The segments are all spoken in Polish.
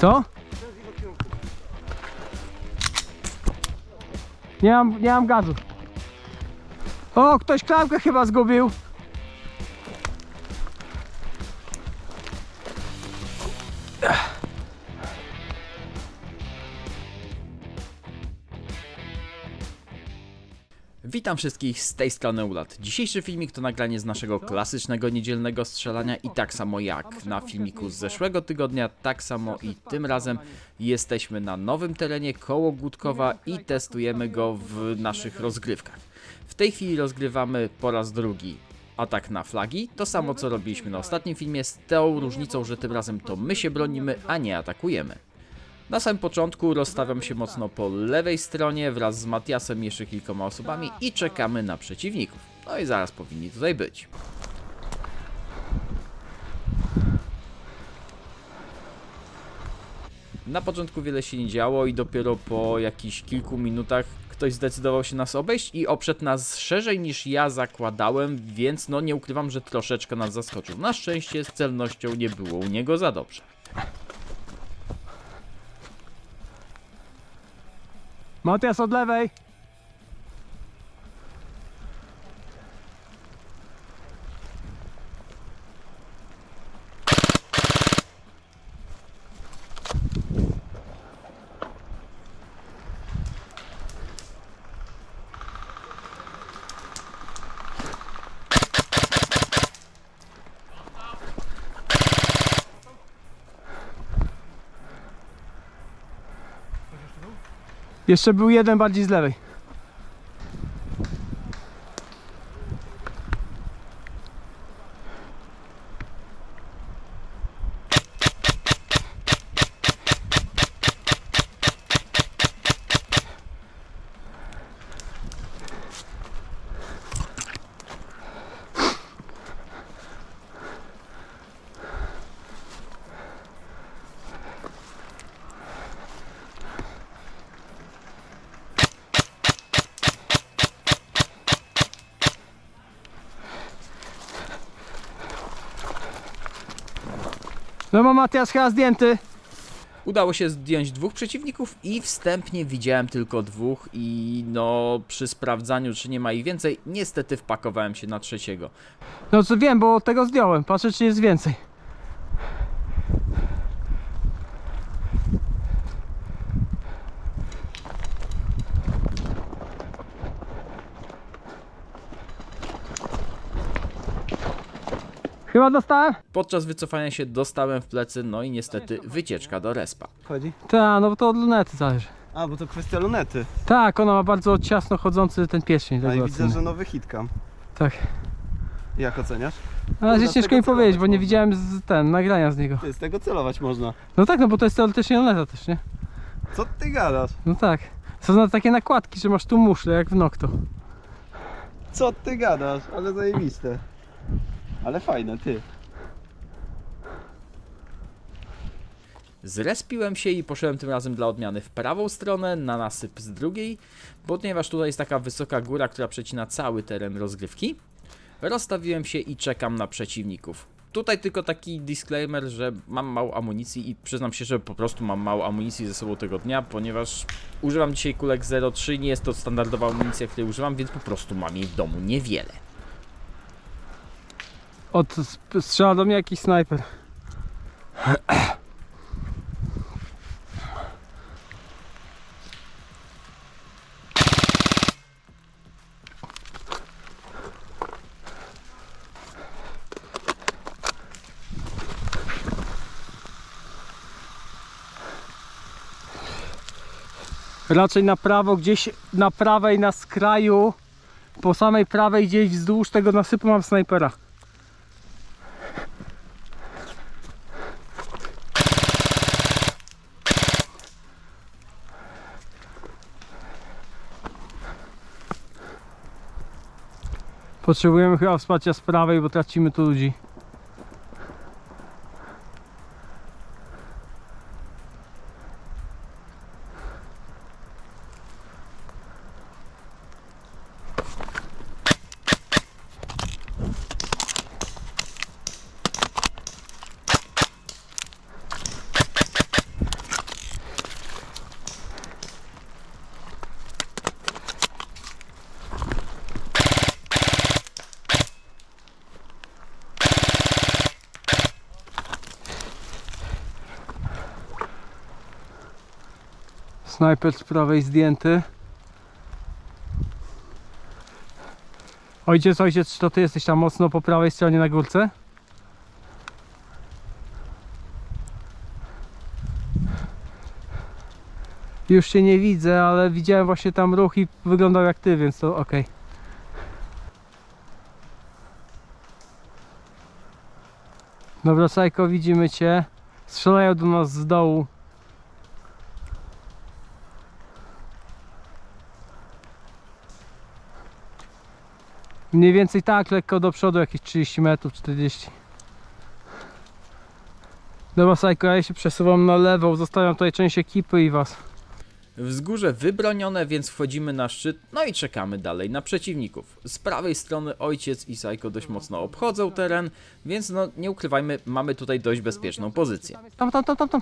Co? Nie mam, nie mam gazu. O, ktoś klamkę chyba zgubił. Witam wszystkich z tej strony Ulat. Dzisiejszy filmik to nagranie z naszego klasycznego niedzielnego strzelania i tak samo jak na filmiku z zeszłego tygodnia, tak samo i tym razem jesteśmy na nowym terenie koło Gutkowa i testujemy go w naszych rozgrywkach. W tej chwili rozgrywamy po raz drugi atak na flagi, to samo co robiliśmy na ostatnim filmie, z tą różnicą, że tym razem to my się bronimy, a nie atakujemy. Na samym początku rozstawiam się mocno po lewej stronie wraz z Matiasem i jeszcze kilkoma osobami i czekamy na przeciwników. No i zaraz powinni tutaj być. Na początku wiele się nie działo i dopiero po jakichś kilku minutach ktoś zdecydował się nas obejść i oprzedł nas szerzej niż ja zakładałem, więc no nie ukrywam, że troszeczkę nas zaskoczył. Na szczęście z celnością nie było u niego za dobrze. Matias od lewej. Jeszcze był jeden bardziej z lewej. No bo Matias chyba zdjęty. Udało się zdjąć dwóch przeciwników i wstępnie widziałem tylko dwóch i no przy sprawdzaniu czy nie ma ich więcej, niestety wpakowałem się na trzeciego. No co wiem, bo tego zdjąłem. Patrzę czy jest więcej. Chyba dostałem? Podczas wycofania się dostałem w plecy, no i niestety wycieczka do respa. Chodzi? Tak, no bo to od lunety zależy. A, bo to kwestia lunety. Tak, ona ma bardzo ciasno chodzący ten pierścień. A i regulacyjny. widzę, że nowy hitkam. Tak. Jak oceniasz? Na razie z ciężko tego mi powiedzieć, bo celować nie można. widziałem z, ten, nagrania z niego. Ty, z tego celować można. No tak, no bo to jest teoretycznie luneta też, nie? Co ty gadasz? No tak. Są na takie nakładki, że masz tu muszle, jak w Nocto. Co ty gadasz? Ale zajebiste. Ale fajne, ty. Zrespiłem się i poszedłem tym razem dla odmiany w prawą stronę, na nasyp z drugiej, ponieważ tutaj jest taka wysoka góra, która przecina cały teren rozgrywki. Rozstawiłem się i czekam na przeciwników. Tutaj tylko taki disclaimer, że mam mało amunicji i przyznam się, że po prostu mam mało amunicji ze sobą tego dnia, ponieważ używam dzisiaj kulek 03, nie jest to standardowa amunicja, której używam, więc po prostu mam jej w domu niewiele. Od strzela do mnie jakiś snajper. Raczej na prawo, gdzieś na prawej, na skraju, po samej prawej, gdzieś wzdłuż tego nasypu mam snajpera. Potrzebujemy chyba wsparcia z prawej, bo tracimy tu ludzi. Snajper z prawej zdjęty. Ojciec, ojciec, czy to ty jesteś tam mocno po prawej stronie na górce? Już cię nie widzę, ale widziałem właśnie tam ruch i wyglądał jak ty, więc to okej. Dobra, Sajko, widzimy cię. Strzelają do nas z dołu. Mniej więcej tak, lekko do przodu, jakieś 30 metrów, 40. Dobra, Sajko, ja się przesuwam na lewo, zostawiam tutaj część ekipy i was. Wzgórze wybronione, więc wchodzimy na szczyt, no i czekamy dalej na przeciwników. Z prawej strony ojciec i Sajko dość mocno obchodzą teren, więc no nie ukrywajmy, mamy tutaj dość bezpieczną pozycję. Tam, tam, tam, tam, tam.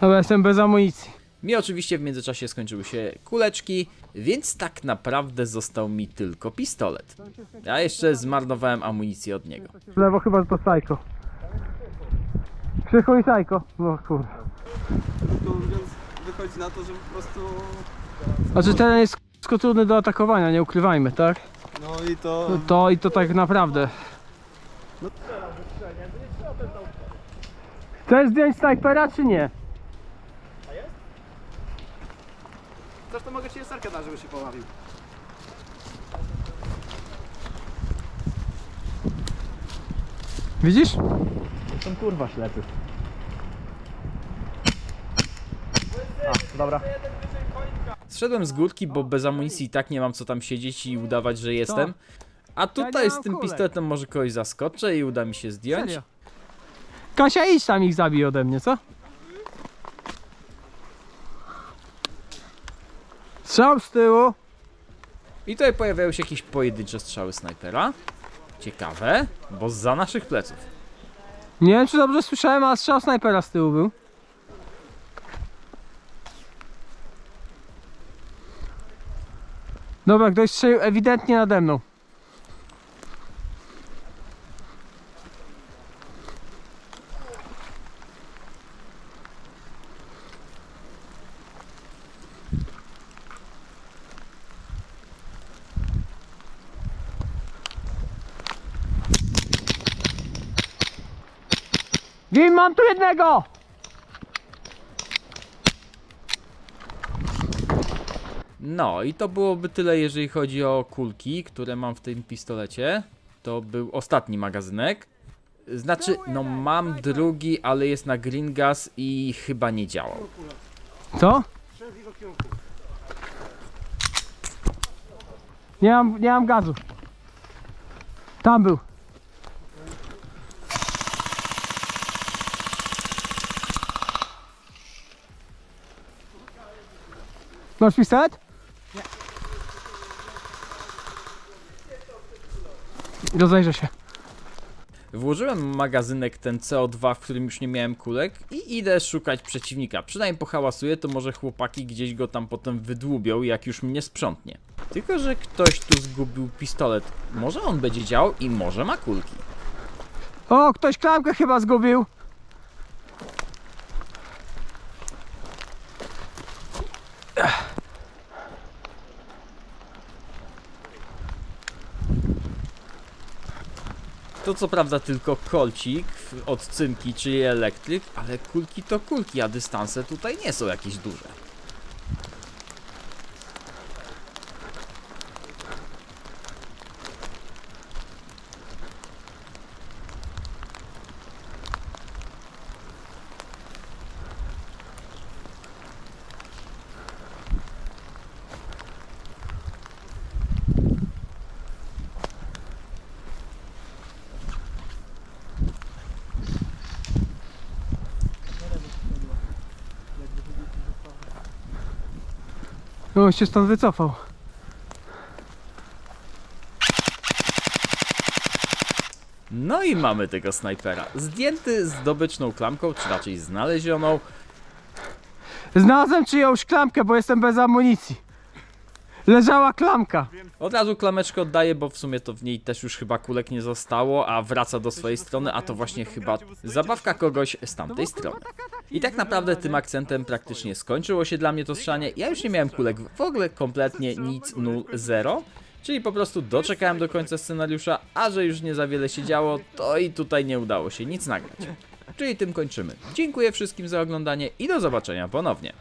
Dobra, jestem bez amunicji. Mi oczywiście w międzyczasie skończyły się kuleczki, więc tak naprawdę został mi tylko pistolet. Ja jeszcze zmarnowałem amunicję od niego. W lewo chyba to Sajko. Krzychu i Sajko. No kurde. To mówiąc, wychodzi na to, że po prostu... Znaczy teren jest k***a trudny do atakowania, nie ukrywajmy, tak? No i to... To i to tak naprawdę. Chcesz zdjąć snajpera czy nie? Zresztą mogę ci sarkę dać, żeby się poławił. Widzisz? Są kurwa ślepy. A, dobra. Zszedłem z górki, bo bez amunicji i tak nie mam co tam siedzieć i udawać, że jestem. A tutaj z tym pistoletem może kogoś zaskoczę i uda mi się zdjąć. Serio. Kasia idź tam ich zabij ode mnie, co? Strzał z tyłu. I tutaj pojawiają się jakieś pojedyncze strzały snajpera. Ciekawe, bo za naszych pleców. Nie wiem czy dobrze słyszałem, ale strzał snajpera z tyłu był. Dobra, ktoś strzelił ewidentnie nade mną. Wiem, mam tu jednego! No i to byłoby tyle, jeżeli chodzi o kulki, które mam w tym pistolecie. To był ostatni magazynek. Znaczy, no mam drugi, ale jest na green gas i chyba nie działał. Co? Nie mam, nie mam gazu. Tam był. Masz pistolet? Nie. Rozejrzę się. Włożyłem magazynek ten CO2, w którym już nie miałem kulek i idę szukać przeciwnika. Przynajmniej pohałasuję, to może chłopaki gdzieś go tam potem wydłubią, jak już mnie sprzątnie. Tylko, że ktoś tu zgubił pistolet. Może on będzie działał i może ma kulki. O, ktoś klamkę chyba zgubił. Co prawda tylko kolcik od cynki, czyli elektryk, ale kulki to kulki, a dystanse tutaj nie są jakieś duże. No on się stąd wycofał. No i mamy tego snajpera. Zdjęty zdobyczną klamką, czy raczej znalezioną. Znalazłem czyjąś klamkę, bo jestem bez amunicji. Leżała klamka. Od razu klameczkę oddaję, bo w sumie to w niej też już chyba kulek nie zostało, a wraca do swojej strony, a to właśnie chyba zabawka kogoś z tamtej strony. I tak naprawdę tym akcentem praktycznie skończyło się dla mnie to strzelanie. Ja już nie miałem kulek w ogóle kompletnie nic, nul, zero. Czyli po prostu doczekałem do końca scenariusza, a że już nie za wiele się działo, to i tutaj nie udało się nic nagrać. Czyli tym kończymy. Dziękuję wszystkim za oglądanie i do zobaczenia ponownie.